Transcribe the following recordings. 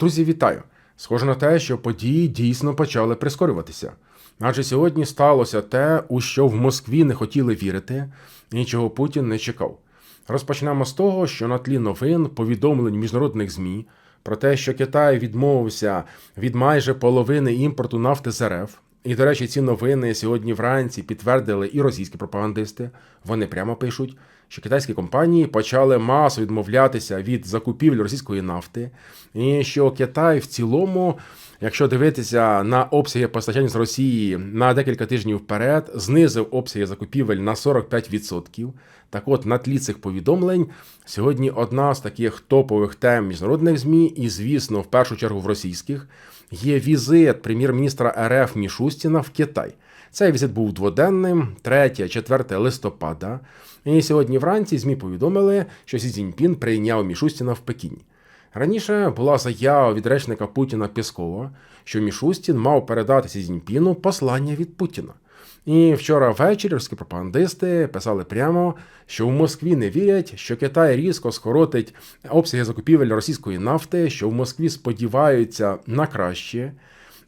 Друзі, вітаю! Схоже на те, що події дійсно почали прискорюватися. Адже сьогодні сталося те, у що в Москві не хотіли вірити, і чого Путін не чекав. Розпочнемо з того, що на тлі новин, повідомлень міжнародних ЗМІ про те, що Китай відмовився від майже половини імпорту нафти з РФ. І, до речі, ці новини сьогодні вранці підтвердили і російські пропагандисти. Вони прямо пишуть, що китайські компанії почали масово відмовлятися від закупівель російської нафти, і що Китай в цілому, якщо дивитися на обсяги постачання з Росії на декілька тижнів вперед, знизив обсяги закупівель на 45%. Так от, на тлі цих повідомлень, сьогодні одна з таких топових тем міжнародних ЗМІ, і, звісно, в першу чергу в російських, є візит прем'єр-міністра РФ Мішустіна в Китай. Цей візит був дводенним, 3-4 листопада. І сьогодні вранці ЗМІ повідомили, що Сі Цзіньпін прийняв Мішустіна в Пекіні. Раніше була заява від речника Путіна Пєскова, що Мішустін мав передати Сі Цзіньпіну послання від Путіна. І вчора ввечері російські пропагандисти писали прямо, що в Москві не вірять, що Китай різко скоротить обсяги закупівель російської нафти, що в Москві сподіваються на краще.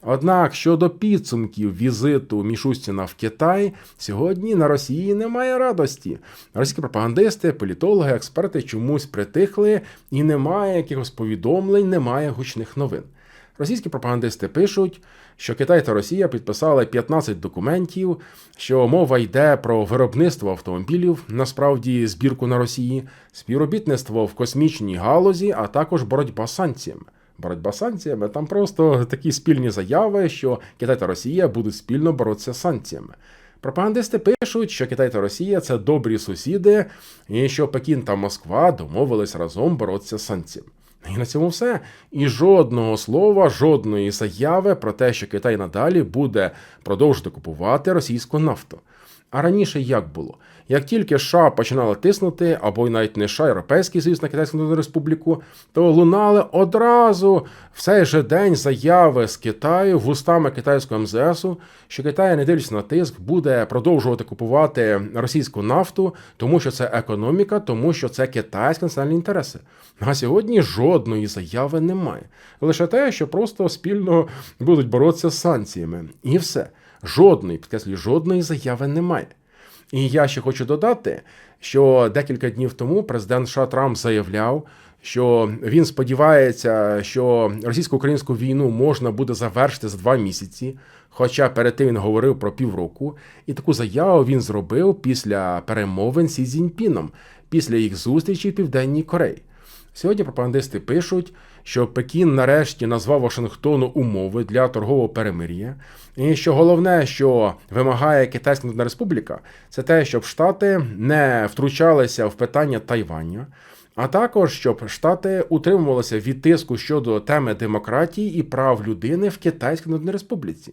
Однак щодо підсумків візиту Мішустіна в Китай, сьогодні на Росії немає радості. Російські пропагандисти, політологи, експерти чомусь притихли, і немає якихось повідомлень, немає гучних новин. Російські пропагандисти пишуть, що Китай та Росія підписали 15 документів, що мова йде про виробництво автомобілів, насправді збірку на Росії, співробітництво в космічній галузі, а також боротьба з санкціями. Боротьба з санкціями там просто такі спільні заяви, що Китай та Росія будуть спільно боротися з санкціями. Пропагандисти пишуть, що Китай та Росія це добрі сусіди, і що Пекін та Москва домовились разом боротися з санкціями. І на цьому все. І жодного слова, жодної заяви про те, що Китай надалі буде продовжувати купувати російську нафту. А раніше як було? Як тільки США починали тиснути, або й навіть не США, Європейський Союз на Китайську Республіку, то лунали одразу в цей же день заяви з Китаю вустами китайського МЗСу, що Китай, не дивлячись на тиск, буде продовжувати купувати російську нафту, тому що це економіка, тому що це китайські національні інтереси. А сьогодні жодної заяви немає. Лише те, що просто спільно будуть боротися з санкціями, і все. Жодної, підкреслюю, жодної заяви немає. І я ще хочу додати, що декілька днів тому президент США Трамп заявляв, що він сподівається, що російсько-українську війну можна буде завершити за два місяці. Хоча перед тим він говорив про півроку, і таку заяву він зробив після перемовин Сі Цзіньпіном, після їх зустрічі в Південній Кореї. Сьогодні пропагандисти пишуть, що Пекін нарешті назвав Вашингтону умови для торгового перемир'я, і що головне, що вимагає Китайська Народна Республіка, це те, щоб Штати не втручалися в питання Тайваня, а також щоб Штати утримувалися від тиску щодо теми демократії і прав людини в Китайській Народній Республіці.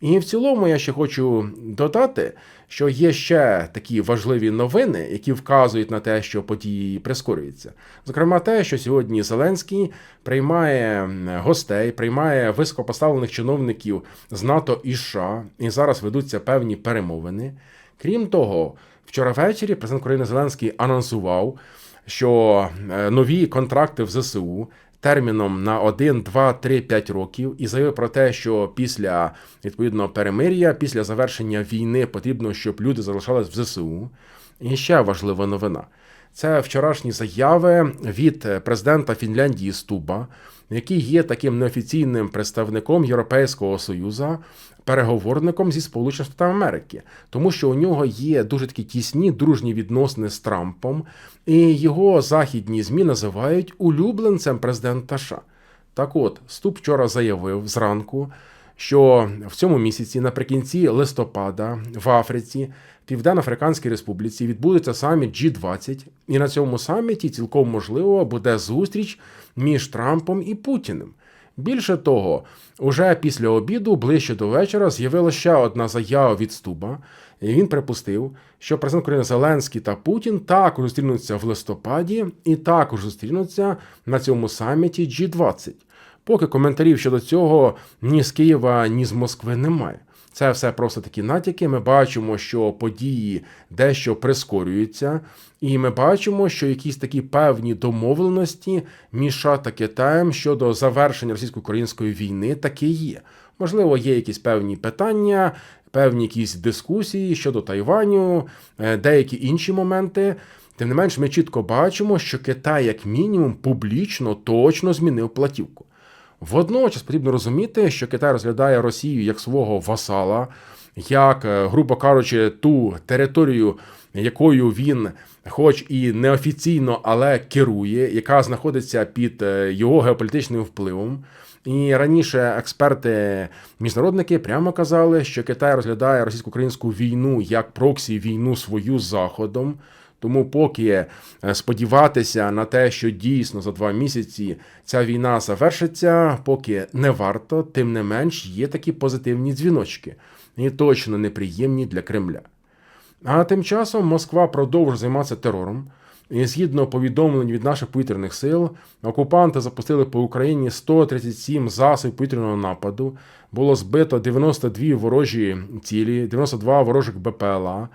І в цілому я ще хочу додати, що є ще такі важливі новини, які вказують на те, що події прискорюються. Зокрема, те, що сьогодні Зеленський приймає гостей, приймає високопоставлених чиновників з НАТО і США, і зараз ведуться певні перемовини. Крім того, вчора ввечері президент України Зеленський анонсував, що нові контракти в ЗСУ терміном на 1, 2, 3, 5 років і заявив про те, що після відповідного перемир'я, після завершення війни потрібно, щоб люди залишались в ЗСУ. І ще важлива новина. Це вчорашні заяви від президента Фінляндії Стуба, який є таким неофіційним представником Європейського Союзу, переговорником зі Сполучених Штатів Америки, тому що у нього є дуже такі тісні дружні відносини з Трампом, і його західні змі називають улюбленцем президента США. Так от, Ступ вчора заявив зранку, що в цьому місяці, наприкінці листопада, в Африці, Південно-Африканській Республіці відбудеться саміт G20, і на цьому саміті цілком можливо буде зустріч між Трампом і Путіним. Більше того, уже після обіду, ближче до вечора, з'явилася ще одна заява від Стуба. І він припустив, що президент України Зеленський та Путін також зустрінуться в листопаді і також зустрінуться на цьому саміті G20. Поки коментарів щодо цього ні з Києва, ні з Москви немає. Це все просто такі натяки. Ми бачимо, що події дещо прискорюються, і ми бачимо, що якісь такі певні домовленості між США та Китаєм щодо завершення російсько-української війни таки є. Можливо, є якісь певні питання, певні якісь дискусії щодо Тайваню, е, деякі інші моменти. Тим не менш, ми чітко бачимо, що Китай, як мінімум, публічно точно змінив платівку. Водночас потрібно розуміти, що Китай розглядає Росію як свого васала, як, е, грубо кажучи, ту територію, якою він, хоч і неофіційно, але керує, яка знаходиться під е, його геополітичним впливом. І раніше експерти міжнародники прямо казали, що Китай розглядає російсько-українську війну як проксі війну свою з заходом. Тому, поки е, сподіватися на те, що дійсно за два місяці ця війна завершиться, поки не варто, тим не менш є такі позитивні дзвіночки, і точно неприємні для Кремля. А тим часом Москва продовжує займатися терором. І згідно повідомлень від наших повітряних сил, окупанти запустили по Україні 137 засобів повітряного нападу. Було збито 92 ворожі цілі, 92 ворожих БПЛА.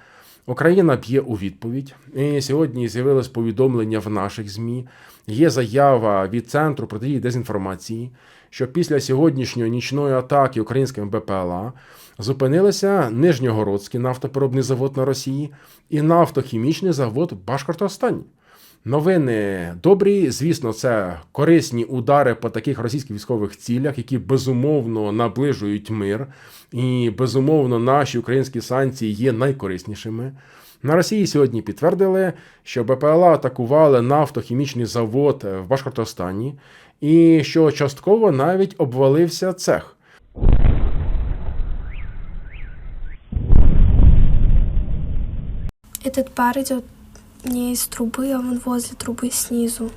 Україна б'є у відповідь. І сьогодні з'явилось повідомлення в наших ЗМІ. Є заява від центру протидії дезінформації, що після сьогоднішньої нічної атаки українським БПЛА зупинилися Нижньогородський нафтопереробний завод на Росії і нафтохімічний завод в Башкортостані. Новини добрі, звісно, це корисні удари по таких російських військових цілях, які безумовно наближують мир, і безумовно наші українські санкції є найкориснішими. На Росії сьогодні підтвердили, що БПЛА атакували нафтохімічний завод в Башкортостані, і що частково навіть обвалився цех. Этот пар идет не из трубы, а вон возле трубы снизу.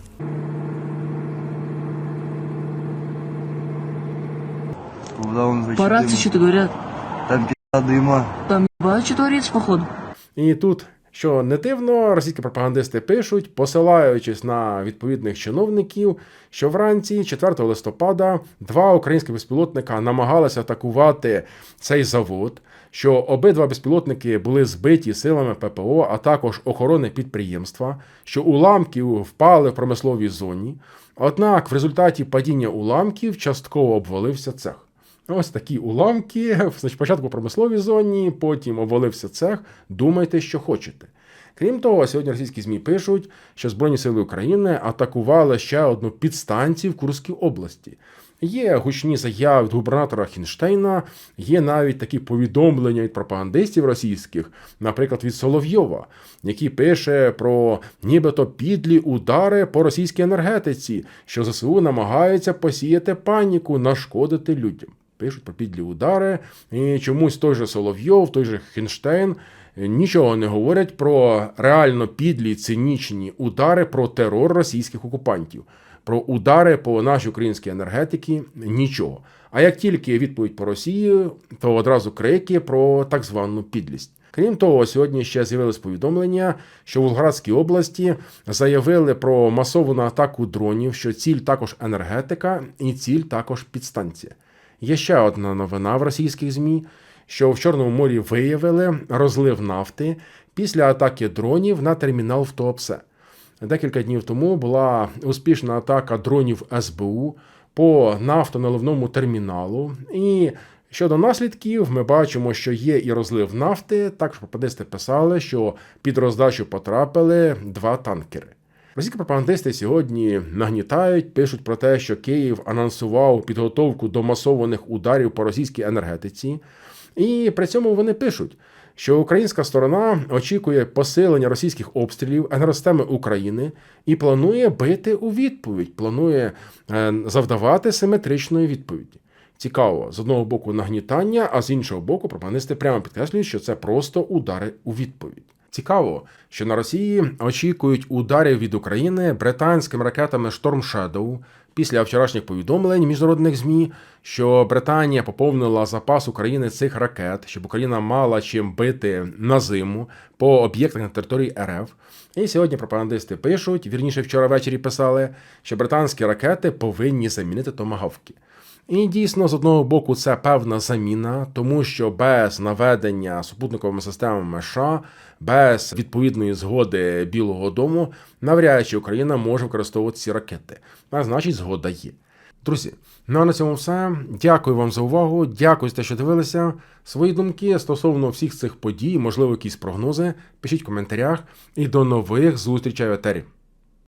Куда он По рации дым? что-то говорят. Там пи***а дыма. Там ебать, что творится, походу. І тут, що не дивно, російські пропагандисти пишуть, посилаючись на відповідних чиновників, що вранці 4 листопада два українські безпілотника намагалися атакувати цей завод, що обидва безпілотники були збиті силами ППО, а також охорони підприємства, що уламки впали в промисловій зоні. Однак в результаті падіння уламків частково обвалився цех. Ось такі уламки. Спочатку в промисловій зоні, потім обвалився цех. Думайте, що хочете. Крім того, сьогодні російські ЗМІ пишуть, що Збройні сили України атакували ще одну підстанцію в Курській області. Є гучні заяви від губернатора Хінштейна, є навіть такі повідомлення від пропагандистів російських, наприклад, від Соловйова, який пише про нібито підлі удари по російській енергетиці, що ЗСУ намагаються посіяти паніку, нашкодити людям. Пишуть про підлі удари, і чомусь той же Соловйов, той же Хінштейн нічого не говорять про реально підлі цинічні удари про терор російських окупантів. Про удари по нашій українській енергетиці нічого. А як тільки відповідь по Росії, то одразу крики про так звану підлість. Крім того, сьогодні ще з'явилось повідомлення, що в Волгоградській області заявили про масовану атаку дронів, що ціль також енергетика і ціль також підстанція. Є ще одна новина в російських ЗМІ, що в Чорному морі виявили розлив нафти після атаки дронів на термінал в Туапсе. Декілька днів тому була успішна атака дронів СБУ по нафтоналивному терміналу. І щодо наслідків, ми бачимо, що є і розлив нафти. Також пропагандисти писали, що під роздачу потрапили два танкери. Російські пропагандисти сьогодні нагнітають, пишуть про те, що Київ анонсував підготовку до масованих ударів по російській енергетиці. І при цьому вони пишуть, що українська сторона очікує посилення російських обстрілів енергосистеми України і планує бити у відповідь, планує е, завдавати симетричної відповіді. Цікаво, з одного боку нагнітання, а з іншого боку, пропагандисти прямо підкреслюють, що це просто удари у відповідь. Цікаво, що на Росії очікують ударів від України британськими ракетами Storm Shadow після вчорашніх повідомлень міжнародних змі, що Британія поповнила запас України цих ракет, щоб Україна мала чим бити на зиму по об'єктах на території РФ. І сьогодні пропагандисти пишуть, вірніше вчора ввечері писали, що британські ракети повинні замінити томагавки. І дійсно, з одного боку, це певна заміна, тому що без наведення супутниковими системами США, без відповідної згоди Білого Дому, навряд чи Україна може використовувати ці ракети. А значить, згода є. Друзі, ну а на цьому все. Дякую вам за увагу. Дякую за те, що дивилися. Свої думки стосовно всіх цих подій, можливо, якісь прогнози. Пишіть в коментарях. І до нових зустрічей в етері.